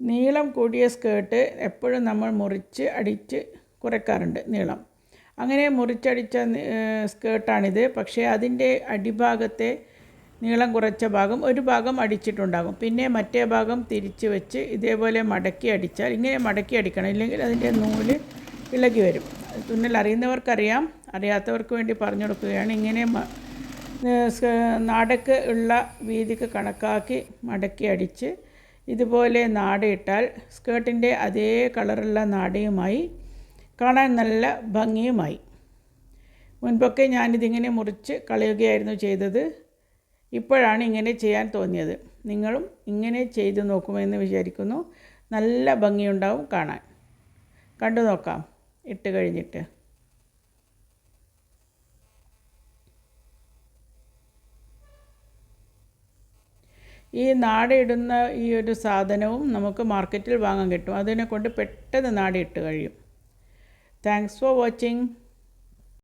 നീളം കൂടിയ സ്കേർട്ട് എപ്പോഴും നമ്മൾ മുറിച്ച് അടിച്ച് കുറയ്ക്കാറുണ്ട് നീളം. അങ്ങനെ മുറിച്ചടിച്ച സ്കേർട്ടാണിത് പക്ഷേ അതിന്റെ അടിഭാഗത്തെ നീളം കുറച്ച ഭാഗം ഒരു ഭാഗം അടിച്ചിട്ടുണ്ടാകും. പിന്നെ മറ്റേ ഭാഗം തിരിച്ച് വെച്ച് ഇതേപോലെ മടക്കി അടിച്ചാൽ ഇങ്ങനെ മടക്കി അടിക്കണം. ഇല്ലെങ്കിൽ അതിന്റെ നൂൽ ഇളകി വരും. തുന്നൽ അറിയുന്നവർക്കറിയാം. അറിയാത്തവർക്ക് വേണ്ടി പറഞ്ഞു കൊടുക്കുകയാണ്. ഇങ്ങനെ നാടക്ക് ഉള്ള വീതിക്ക് കണക്കാക്കി മടക്കി അടിച്ച് ഇതുപോലെ നാടയിട്ടാൽ സ്കേർട്ടിന്റെ അതേ കളറുള്ള നാടയുമായി കാണാൻ നല്ല ഭംഗിയുമായി. മുൻപൊക്കെ ഞാനിതിങ്ങനെ മുറിച്ച് കളയുകയായിരുന്നു ചെയ്തത്. ഇപ്പോഴാണ് ഇങ്ങനെ ചെയ്യാൻ തോന്നിയത്. നിങ്ങളും ഇങ്ങനെ ചെയ്തു നോക്കുമെന്ന് വിചാരിക്കുന്നു. നല്ല ഭംഗിയുണ്ടാവും കാണാൻ. കണ്ടു നോക്കാം. ഇട്ട് കഴിഞ്ഞിട്ട്. ഈ നാടിടുന്ന ഈ ഒരു സാധനവും നമുക്ക് മാർക്കറ്റിൽ വാങ്ങാൻ കിട്ടും. അതിനെ കൊണ്ട് പെട്ടെന്ന് നാടയിട്ട് കഴിയും. Thanks for watching